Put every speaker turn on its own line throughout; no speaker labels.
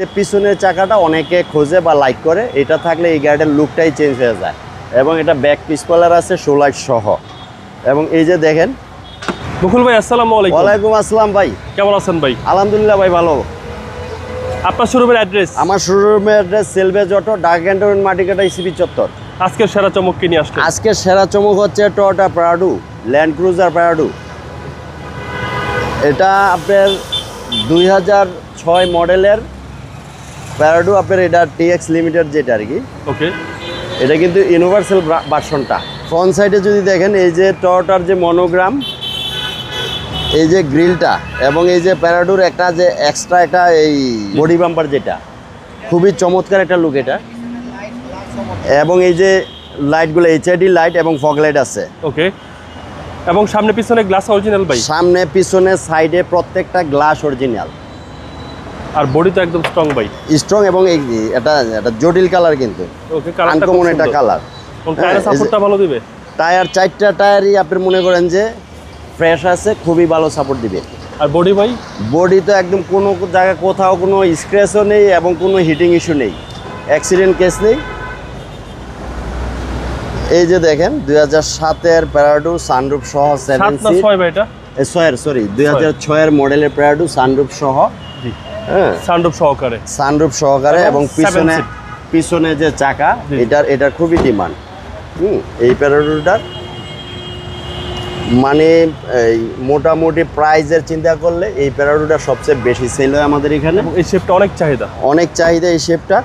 যে পিছনের চাকাটা অনেকে খোঁজে বা লাইক করে এটা থাকলে এই গাড়িটার লুকটাই চেঞ্জ হয়ে যায়। এবং এটা ব্যাক পিসপলার আছে সোলাইট সহ। এবং এই যে দেখেন
মুকুল ভাই আসসালামু আলাইকুম।
ওয়ালাইকুম আসসালাম ভাই।
কেমন আছেন ভাই?
আলহামদুলিল্লাহ ভাই ভালো।
আপনার শোরুমের অ্যাড্রেস
আমার শোরুমের অ্যাড্রেস সেলভেজ অটো ডাক ক্যান্টনমেন্ট মাটিকাটা ইসিবি চত্বর।
আজকের সেরা চমক কি নিয়ে আসলেন?
আজকে সেরা চমক হচ্ছে Toyota Prado Land Cruiser Prado এটা আপনার দুই হাজার ছয় মডেলের প্যারাডু আপনার এটা টিএক্স লিমিটেড যেটা আর কি।
ওকে
এটা কিন্তু ইউনিভার্সাল ভার্সনটা ফ্রন্ট সাইডে যদি দেখেন এই যে টয়োটার যে মনোগ্রাম এই যে গ্রিলটা এবং এই যে প্যারাডুর একটা যে এক্সট্রা একটা এই বডি বাম্পার যেটা খুবই চমৎকার একটা লুক এটা। এবং এই যে লাইটগুলো এইচআইডি লাইট এবং ফগ লাইট আছে।
ওকে এবং সামনে পিছনে গ্লাস অরিজিনাল ভাই?
সামনে পিছনে সাইডে প্রত্যেকটা গ্লাস অরিজিনাল
আর বডি তো একদম স্ট্রং ভাই
স্ট্রং এবং এই এটা এটা জটিল কালার কিন্তু।
ওকে কালারটা
আনকমন একটা কালার যে-
সাপোর্টটা ভালো দিবে?
টায়ার চারটা টায়ারই আপনি মনে করেন যে ফ্রেশ আছে খুবই ভালো সাপোর্ট দিবে।
আর বডি ভাই?
বডি তো একদম কোনো জায়গায় কোথাও কোনো স্ক্র্যাচও নেই এবং কোনো হিটিং ইস্যু নেই। অ্যাক্সিডেন্ট কেস নেই। এই যে দেখেন দুই হাজার সাতের প্যারাডু সানরুফ সহ সেভেন
এটা?
ছয়ের সরি দুই হাজার ছয়ের মডেলের প্যারাডু সানরুফ সহ। হ্যাঁ।
সানরুফ সহকারে।
সানরুফ সহকারে
এবং
পিছনে পিছনে যে চাকা। এটার এটার খুবই ডিমান্ড। হুম এই প্যারাডুটার। মানে এই মোটামুটি প্রাইজের চিন্তা করলে এই প্যারাডুটা সবচেয়ে বেশি সেল হয় আমাদের এখানে।
এই শেপটা অনেক চাহিদা।
অনেক চাহিদা এই শেপটা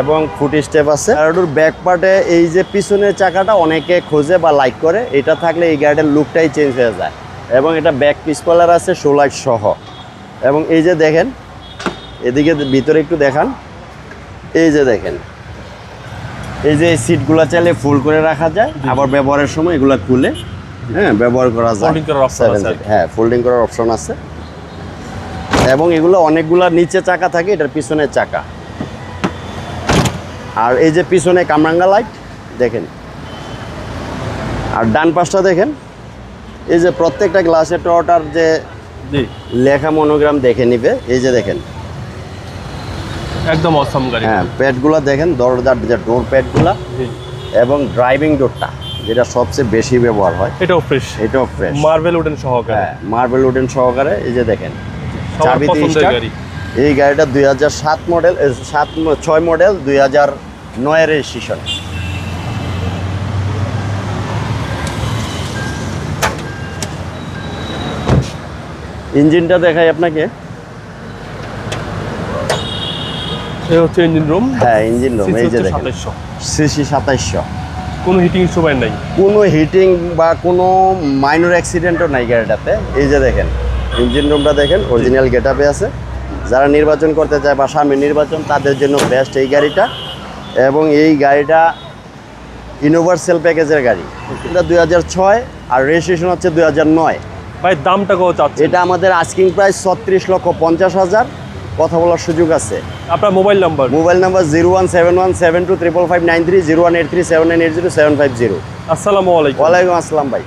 এবং ফুট স্টেপ আছে। প্যারাডুর ব্যাক পার্টে এই যে পিছনের চাকাটা অনেকে খোঁজে বা লাইক করে। এটা থাকলে এই গাড়িটার লুকটাই চেঞ্জ হয়ে যায়। এবং এটা ব্যাক পিসপলার আছে সোলাইট সহ। এবং এই যে দেখেন এদিকে ভিতরে একটু দেখান। এই যে দেখেন এই যে সিটগুলো চাইলে ফুল করে রাখা যায়। আবার ব্যবহারের সময় এগুলো খুলে হ্যাঁ ব্যবহার করা যায়। হ্যাঁ ফোল্ডিং করার অপশন আছে। এবং এগুলো অনেকগুলা নিচে চাকা থাকে এটার পিছনে চাকা। আর এই যে পিছনে কামরাঙ্গা লাইট দেখেন। আর ডান পাশটা দেখেন এই যে প্রত্যেকটা গ্লাসে টটার যে লেখা মনোগ্রাম দেখে নিবে এই যে দেখেন।
একদম অসম গাড়ি।
হ্যাঁ প্যাডগুলো দেখেন দরজার যে ডোর প্যাডগুলা এবং ড্রাইভিং ডোরটা যেটা সবচেয়ে বেশি ব্যবহার হয়।
এটাও ফ্রেশ
এটাও ফ্রেশ
মার্বেল উডেন সহকারে।
হ্যাঁ মার্বেল উডেন সহকারে এই যে দেখেন। চাবি এই গাড়িটা দুই হাজার সাত মডেল সাত ছয় মডেল দুই হাজার নয়ের রেজিস্ট্রেশন ইঞ্জিনটা দেখাই আপনাকে।
এই হচ্ছে ইঞ্জিন রুম
হ্যাঁ ইঞ্জিন রুম এই যে দেখেন।
সাতাইশশো।
সিসি সাতাইশশো।
কোনো হিটিং ইস্যু পাই নাই।
কোনো হিটিং বা কোনো মাইনর অ্যাক্সিডেন্টও নাই গাড়িটাতে। এই যে দেখেন ইঞ্জিন রুমটা দেখেন অরিজিনাল গেট আপে আছে। যারা নির্বাচন করতে চায় বা সামনে নির্বাচন তাদের জন্য বেস্ট এই গাড়িটা। এবং এই গাড়িটা ইউনিভার্সাল প্যাকেজের গাড়ি। এটা দুই হাজার ছয় আর রেজিস্ট্রেশন হচ্ছে দুই হাজার নয়।
ভাই দামটা কত চাচ্ছে
এটা আমাদের আস্কিং প্রাইস ছত্রিশ লক্ষ পঞ্চাশ হাজার। কথা বলার সুযোগ আছে।
আপনার mobile number
mobile number zero one seven one seven two triple five nine three zero one eight three seven nine eight zero seven five zero.
আসসালামু আলাইকুম।
ওয়ালাইকুম আসসালাম ভাই।